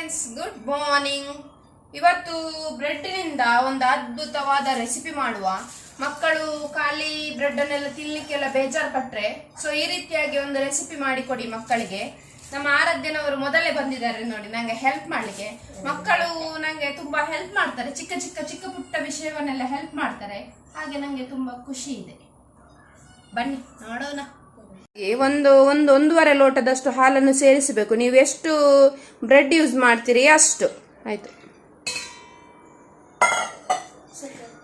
Friends good morning ಇವತ್ತು ಬ್ರೆಡ್ನಿಂದ ಒಂದು ಅದ್ಭುತವಾದ ರೆಸಿಪಿ ಮಾಡುವ. ಮಕ್ಕಳು ಖಾಲಿ ಬ್ರೆಡ್ ಅನ್ನೆಲ್ಲ ತಿನ್ಲಿಕ್ಕೆಲ್ಲ ಬೇಜಾರು ಪಟ್ರೆ ಸೊ ಈ ರೀತಿಯಾಗಿ ಒಂದು ರೆಸಿಪಿ ಮಾಡಿಕೊಡಿ ಮಕ್ಕಳಿಗೆ. ನಮ್ಮ ಆರಾಧ್ಯನವರು ಮೊದಲೇ ಬಂದಿದ್ದಾರೆ ನೋಡಿ ನನಗೆ ಹೆಲ್ಪ್ ಮಾಡ್ಲಿಕ್ಕೆ. ಮಕ್ಕಳು ನನಗೆ ತುಂಬಾ ಹೆಲ್ಪ್ ಮಾಡ್ತಾರೆ, ಚಿಕ್ಕ ಚಿಕ್ಕ ಚಿಕ್ಕ ಪುಟ್ಟ ವಿಷಯವನ್ನೆಲ್ಲ ಹೆಲ್ಪ್ ಮಾಡ್ತಾರೆ. ಹಾಗೆ ನನಗೆ ತುಂಬಾ ಖುಷಿ ಇದೆ. ಬನ್ನಿ, ನೋಡೋಣ. ಒಂದು ಒಂದು ಒಂದೂವರೆ ಲೋಟದಷ್ಟು ಹಾಲನ್ನು ಸೇರಿಸಬೇಕು. ನೀವು ಎಷ್ಟು ಬ್ರೆಡ್ ಯೂಸ್ ಮಾಡ್ತೀರಿ ಅಷ್ಟು. ಆಯ್ತು.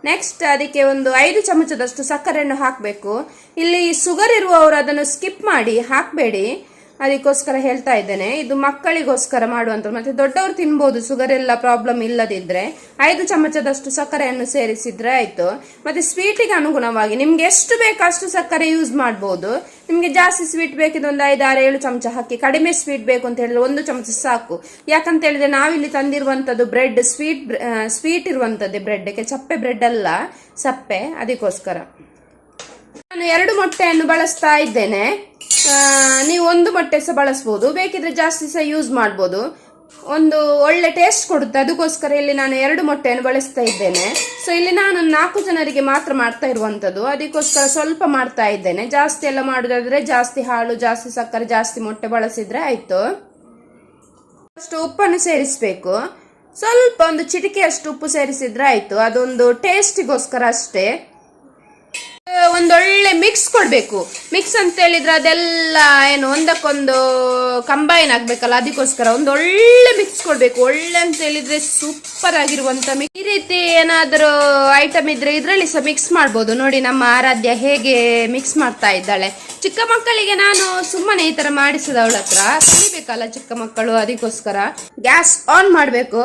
ನೆಕ್ಸ್ಟ್ ಅದಕ್ಕೆ ಒಂದು ಐದು ಚಮಚದಷ್ಟು ಸಕ್ಕರೆಯನ್ನು ಹಾಕಬೇಕು. ಇಲ್ಲಿ ಶುಗರ್ ಇರುವವರು ಅದನ್ನು ಸ್ಕಿಪ್ ಮಾಡಿ, ಹಾಕಬೇಡಿ. ಅದಕ್ಕೋಸ್ಕರ ಹೇಳ್ತಾ ಇದ್ದೇನೆ, ಇದು ಮಕ್ಕಳಿಗೋಸ್ಕರ ಮಾಡುವಂಥ ಮತ್ತೆ ದೊಡ್ಡವರು ತಿನ್ಬೋದು ಶುಗರ್ ಎಲ್ಲ ಪ್ರಾಬ್ಲಮ್ ಇಲ್ಲದಿದ್ರೆ, ಐದು ಚಮಚದಷ್ಟು ಸಕ್ಕರೆಯನ್ನು ಸೇರಿಸಿದ್ರೆ ಆಯ್ತು. ಮತ್ತೆ ಸ್ವೀಟಿಗೆ ಅನುಗುಣವಾಗಿ ನಿಮ್ಗೆ ಎಷ್ಟು ಬೇಕಷ್ಟು ಸಕ್ಕರೆ ಯೂಸ್ ಮಾಡ್ಬೋದು. ನಿಮ್ಗೆ ಜಾಸ್ತಿ ಸ್ವೀಟ್ ಬೇಕಿದ್ರೆ ಒಂದು ಐದು, ಆರು, ಏಳು ಚಮಚ ಹಾಕಿ, ಕಡಿಮೆ ಸ್ವೀಟ್ ಬೇಕು ಅಂತ ಹೇಳಿದ್ರೆ ಒಂದು ಚಮಚ ಸಾಕು. ಯಾಕಂತ ಹೇಳಿದ್ರೆ ನಾವಿಲ್ಲಿ ತಂದಿರುವಂತದ್ದು ಬ್ರೆಡ್ ಸ್ವೀಟ್ ಸ್ವೀಟ್ ಇರುವಂತದ್ದೇ ಬ್ರೆಡ್ಗೆ ಚಪ್ಪೆ ಬ್ರೆಡ್ ಅಲ್ಲ, ಸಪ್ಪೆ, ಅದಕ್ಕೋಸ್ಕರ. ನಾನು ಎರಡು ಮೊಟ್ಟೆಯನ್ನು ಬಳಸ್ತಾ ಇದ್ದೇನೆ. ನೀವು ಒಂದು ಮೊಟ್ಟೆ ಸಹ ಬಳಸ್ಬೋದು. ಬೇಕಿದ್ರೆ ಜಾಸ್ತಿ ಸಹ ಯೂಸ್ ಮಾಡ್ಬೋದು. ಒಂದು ಒಳ್ಳೆ ಟೇಸ್ಟ್ ಕೊಡುತ್ತೆ. ಅದಕ್ಕೋಸ್ಕರ ಇಲ್ಲಿ ನಾನು ಎರಡು ಮೊಟ್ಟೆಯನ್ನು ಬಳಸ್ತಾ ಇದ್ದೇನೆ. ಸೊ ಇಲ್ಲಿ ನಾನು ನಾಲ್ಕು ಜನರಿಗೆ ಮಾತ್ರ ಮಾಡ್ತಾ ಇರುವಂಥದ್ದು ಅದಕ್ಕೋಸ್ಕರ ಸ್ವಲ್ಪ ಮಾಡ್ತಾ ಇದ್ದೇನೆ. ಜಾಸ್ತಿ ಎಲ್ಲ ಮಾಡೋದಾದರೆ ಜಾಸ್ತಿ ಹಾಲು, ಜಾಸ್ತಿ ಸಕ್ಕರೆ, ಜಾಸ್ತಿ ಮೊಟ್ಟೆ ಬಳಸಿದ್ರೆ ಆಯ್ತು. ಅಷ್ಟು ಉಪ್ಪನ್ನು ಸೇರಿಸಬೇಕು. ಸ್ವಲ್ಪ ಒಂದು ಚಿಟಿಕೆಯಷ್ಟು ಉಪ್ಪು ಸೇರಿಸಿದ್ರೆ ಆಯಿತು. ಅದೊಂದು ಟೇಸ್ಟಿಗೋಸ್ಕರ ಅಷ್ಟೇ. ಒಂದೊಳ್ಳೆ ಮಿಕ್ಸ್ ಕೊಡಬೇಕು. ಮಿಕ್ಸ್ ಅಂತ ಹೇಳಿದ್ರೆ ಅದೆಲ್ಲ ಏನು, ಒಂದಕ್ಕೊಂದು ಕಂಬೈನ್ ಆಗ್ಬೇಕಲ್ಲ, ಅದಕ್ಕೋಸ್ಕರ ಒಂದೊಳ್ಳೆ ಮಿಕ್ಸ್ ಕೊಡಬೇಕು. ಒಳ್ಳೆ ಅಂತ ಹೇಳಿದ್ರೆ ಸೂಪರ್ ಆಗಿರುವಂತ. ಈ ರೀತಿ ಏನಾದರೂ ಐಟಮ್ ಇದ್ರೆ ಇದರಲ್ಲಿ ಸಹ ಮಿಕ್ಸ್ ಮಾಡ್ಬೋದು. ನೋಡಿ ನಮ್ಮ ಆರಾಧ್ಯ ಹೇಗೆ ಮಿಕ್ಸ್ ಮಾಡ್ತಾ ಇದ್ದಾಳೆ. ಚಿಕ್ಕ ಮಕ್ಕಳಿಗೆ ನಾನು ಸುಮ್ಮನೆ ಈ ತರ ಮಾಡಿಸಿದ ಅವಳ ಹತ್ರ. ಕಲಿಬೇಕಲ್ಲ ಚಿಕ್ಕ ಮಕ್ಕಳು, ಅದಕ್ಕೋಸ್ಕರ. ಗ್ಯಾಸ್ ಆನ್ ಮಾಡಬೇಕು.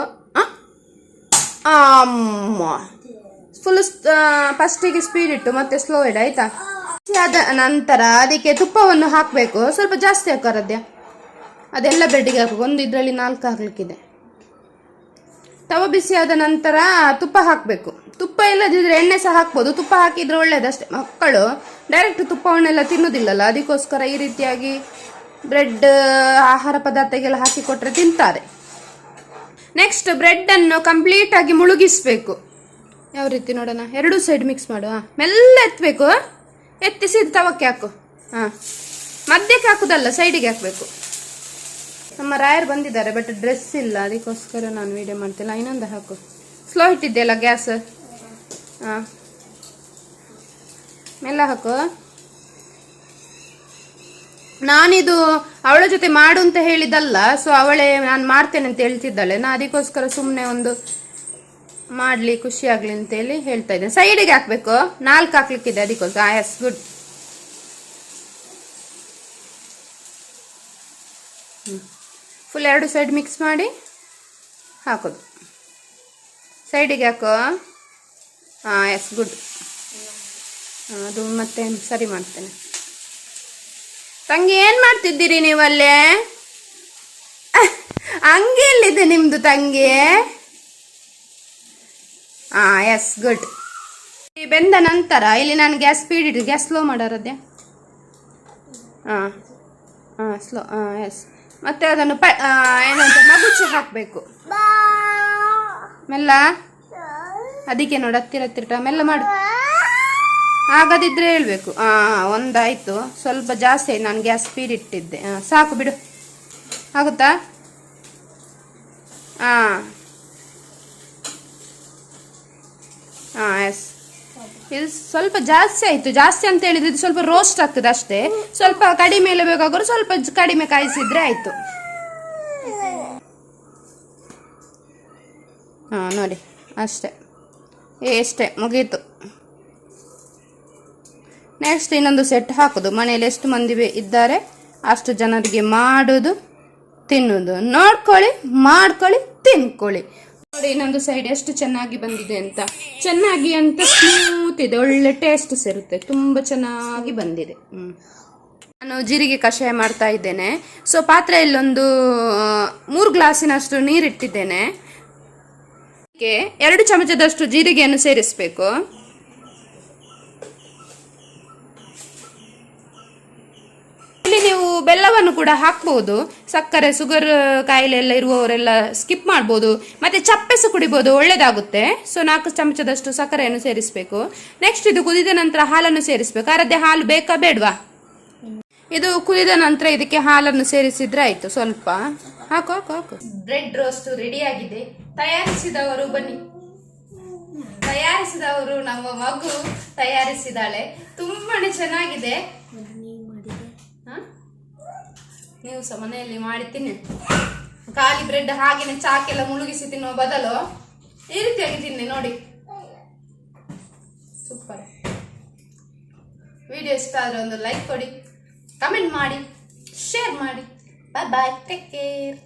ಅಮ್ಮ. ಫುಲ್ ಫಸ್ಟಿಗೆ ಸ್ಪೀಡ್ ಇಟ್ಟು ಮತ್ತೆ ಸ್ಲೋ ಇಡ ಆಯ್ತಾ? ಆದ ನಂತರ ಅದಕ್ಕೆ ತುಪ್ಪವನ್ನು ಹಾಕಬೇಕು. ಸ್ವಲ್ಪ ಜಾಸ್ತಿ ಹಾಕೋರದ್ಯ ಅದೆಲ್ಲ ಬ್ರೆಡ್ಗೆ ಹಾಕಬೇಕು. ಒಂದು ಇದರಲ್ಲಿ ನಾಲ್ಕು ಹಾಕ್ಲಿಕ್ಕಿದೆ. ತವ ಬಿಸಿ ಆದ ನಂತರ ತುಪ್ಪ ಹಾಕಬೇಕು. ತುಪ್ಪ ಇಲ್ಲದಿದ್ರೆ ಎಣ್ಣೆ ಸಹ ಹಾಕ್ಬೋದು. ತುಪ್ಪ ಹಾಕಿದ್ರೆ ಒಳ್ಳೇದಷ್ಟೇ ಮಕ್ಕಳು ಡೈರೆಕ್ಟ್ ತುಪ್ಪವನ್ನೆಲ್ಲ ತಿನ್ನೋದಿಲ್ಲಲ್ಲ. ಅದಕ್ಕೋಸ್ಕರ ಈ ರೀತಿಯಾಗಿ ಬ್ರೆಡ್ ಆಹಾರ ಪದಾರ್ಥಗೆಲ್ಲ ಹಾಕಿ ಕೊಟ್ಟರೆ ತಿಂತಾರೆ. ನೆಕ್ಸ್ಟ್ ಬ್ರೆಡ್ ಅನ್ನು ಕಂಪ್ಲೀಟ್ ಆಗಿ ಮುಳುಗಿಸ್ಬೇಕು. ಯಾವ ರೀತಿ ನೋಡೋಣ? ಎರಡು ಸೈಡ್ ಮಿಕ್ಸ್ ಮಾಡುವ? ಮೆಲ್ಲ ಎತ್ತಬೇಕು ಎತ್ತಿಸಿ ತವಕ್ಕೆ ಹಾಕು. ಹಾ. ಮಧ್ಯಕ್ಕೆ ಹಾಕುದಲ್ಲ ಸೈಡಿಗೆ ಹಾಕಬೇಕು. ನಮ್ಮ ರಾಯರ್ ಬಂದಿದ್ದಾರೆ ಬಟ್ ಡ್ರೆಸ್ ಇಲ್ಲ. ಅದಕ್ಕೋಸ್ಕರ ನಾನು ವೀಡಿಯೋ ಮಾಡ್ತಿಲ್ಲ. ಇನ್ನೊಂದು ಹಾಕು. ಸ್ಲೋ ಇಟ್ಟಿದ್ದೆಲ್ಲ ಗ್ಯಾಸ್? ಹಾ. ಮೆಲ್ಲ ಹಾಕು. ನಾನಿದು ಅವಳ ಜೊತೆ ಮಾಡು ಅಂತ ಹೇಳಿದಲ್ಲ ಸೊ ಅವಳೇ ನಾನು ಮಾಡ್ತೇನೆ ಅಂತ ಹೇಳ್ತಿದ್ದಾಳೆ. ನಾ ಅದಕ್ಕೋಸ್ಕರ ಸುಮ್ಮನೆ ಒಂದು ಮಾಡ್ಲಿ, ಖುಷಿ ಆಗ್ಲಿ ಅಂತೇಳಿ ಹೇಳ್ತಾ ಇದ್ದೇನೆ. ಸೈಡಿಗೆ ಹಾಕಬೇಕು. ನಾಲ್ಕು ಹಾಕ್ಲಿಕ್ಕಿದೆ ಅದಕ್ಕೋಸ್ಕರ ಎಸ್ ಗುಡ್ ಫುಲ್ ಎರಡು ಸೈಡ್ ಮಿಕ್ಸ್ ಮಾಡಿ ಹಾಕೋದು. ಸೈಡಿಗೆ ಹಾಕೋ. ಹಾಂ ಎಸ್ ಗುಡ್ ಅದು ಮತ್ತೆ ಸರಿ ಮಾಡ್ತೇನೆ. ತಂಗಿ, ಏನು ಮಾಡ್ತಿದ್ದೀರಿ ನೀವಲ್ಲೇ? ಅಂಗಿ ಎಲ್ಲಿದೆ ನಿಮ್ಮದು ತಂಗಿ? ಹಾ ಎಸ್ ಗುಡ್ ಬೆಂದ ನಂತರ ಇಲ್ಲಿ ನಾನು ಗ್ಯಾಸ್ ಸ್ಪೀಡ್ ಇಟ್ಟು ಗ್ಯಾಸ್ ಸ್ಲೋ ಮಾಡೋರದೇ ಹಾಂ ಹಾಂ ಸ್ಲೋ ಹಾಂ ಎಸ್ ಮತ್ತೆ ಅದನ್ನು ಪ ಆ, ಏನಂತ ಮಗುಚಿ ಹಾಕಬೇಕು. ಮೆಲ್ಲ? ಅದಕ್ಕೆ ನೋಡಿ ಹತ್ತಿರ ಹತ್ತಿರ ಮೆಲ್ಲ ಮಾಡು. ಆಗದಿದ್ರೆ ಹೇಳಬೇಕು. ಹಾ ಒಂದಾಯಿತು. ಸ್ವಲ್ಪ ಜಾಸ್ತಿ ನಾನು ಗ್ಯಾಸ್ ಸ್ಪೀಡ್ ಇಟ್ಟಿದ್ದೆ. ಆ, ಸಾಕು ಬಿಡು. ಆಗುತ್ತಾ? ಹಾ ಹಾ ಎಸ್ ಇದು ಸ್ವಲ್ಪ ಜಾಸ್ತಿ ಆಯ್ತು. ಜಾಸ್ತಿ ಅಂತ ಹೇಳಿದ್ರೆ ಇದು ಸ್ವಲ್ಪ ರೋಸ್ಟ್ ಆಗ್ತದೆ ಅಷ್ಟೇ. ಸ್ವಲ್ಪ ಕಡಿಮೆ ಬೇಕಾಗೋರು ಸ್ವಲ್ಪ ಕಡಿಮೆ ಕಾಯಿಸಿದ್ರೆ ಆಯ್ತು. ಹಾ, ನೋಡಿ. ಅಷ್ಟೇ. ಎಷ್ಟೇ ಮುಗೀತು. ನೆಕ್ಸ್ಟ್ ಇನ್ನೊಂದು ಸೆಟ್ ಹಾಕೋದು. ಮನೆಯಲ್ಲಿ ಎಷ್ಟು ಮಂದಿ ಇದ್ದಾರೆ? ಅಷ್ಟು ಜನರಿಗೆ ಮಾಡೋದು, ತಿನ್ನೋದು. ನೋಡ್ಕೊಳ್ಳಿ, ಮಾಡ್ಕೊಳ್ಳಿ, ತಿನ್ಕೊಳ್ಳಿ. ನೋಡಿ, ಇನ್ನೊಂದು ಸೈಡ್ ಎಷ್ಟು ಚೆನ್ನಾಗಿ ಬಂದಿದೆ ಅಂತ. ಚೆನ್ನಾಗಿ ಅಂತ ಸ್ಮೂತ್ ಇದೆ. ಒಳ್ಳೆ ಟೇಸ್ಟ್ ಸೇರುತ್ತೆ. ತುಂಬ ಚೆನ್ನಾಗಿ ಬಂದಿದೆ. ನಾನು ಜೀರಿಗೆ ಕಷಾಯ ಮಾಡ್ತಾ ಇದ್ದೇನೆ. ಸೊ ಪಾತ್ರೆಯಲ್ಲೊಂದು ಮೂರು ಗ್ಲಾಸಿನಷ್ಟು ನೀರಿಟ್ಟಿದ್ದೇನೆ. ಎರಡು ಚಮಚದಷ್ಟು ಜೀರಿಗೆಯನ್ನು ಸೇರಿಸಬೇಕು. ಇಲ್ಲಿ ನೀವು ಬೆಲ್ಲವನ್ನು ಕೂಡ ಹಾಕ್ಬೋದು. ಸಕ್ಕರೆ ಸುಗರ್ ಕಾಯಿಲೆ ಎಲ್ಲ ಇರುವವರೆಲ್ಲ ಸ್ಕಿಪ್ ಮಾಡ್ಬೋದು. ಚಪ್ಪೆ ಸಹ ಕುಡಿಬೋದು ಒಳ್ಳೇದಾಗುತ್ತೆ. ಸೊ ನಾಲ್ಕು ಚಮಚದಷ್ಟು ಸಕ್ಕರೆಯನ್ನು ಸೇರಿಸಬೇಕು. ನೆಕ್ಸ್ಟ್ ಇದು ಕುದಿದ ನಂತರ ಹಾಲನ್ನು ಸೇರಿಸಬೇಕು. ಅರದ್ದೆ ಹಾಲು ಬೇಕಾ ಬೇಡವಾ? ಇದು ಕುದಿದ ನಂತರ ಇದಕ್ಕೆ ಹಾಲನ್ನು ಸೇರಿಸಿದ್ರೆ ಆಯ್ತು ಸ್ವಲ್ಪ. ಹಾಕು ಹಾಕು ಹಾಕು. ಬ್ರೆಡ್ ರೋಸ್ಟ್ ರೆಡಿ ಆಗಿದೆ. ತಯಾರಿಸಿದವರು ಬನ್ನಿ. ತಯಾರಿಸಿದವರು ನಮ್ಮ ಮಗು ತಯಾರಿಸಿದಾಳೆ. ತುಂಬಾನೇ ಚೆನ್ನಾಗಿದೆ. ಹ? ನೀವು ಸಹ ಮನೆಯಲ್ಲಿ ಮಾಡಿ ತಿನ್ನಿ ಖಾಲಿ ಬ್ರೆಡ್ ಹಾಗೆನೆ ಚಾಕೆಲ್ಲ ಮುಳುಗಿಸಿ ತಿನ್ನುವ ಬದಲು ಈ ರೀತಿಯಾಗಿ ತಿನ್ನಿ, ನೋಡಿ. ಸೂಪರ್ ವಿಡಿಯೋ ಇಷ್ಟ ಆದ್ರೆ ಒಂದು ಲೈಕ್ ಕೊಡಿ ಕಮೆಂಟ್ ಮಾಡಿ ಶೇರ್ ಮಾಡಿ. ಬಾಯ್ ಬಾಯ್ ಟೇಕ್ ಕೇರ್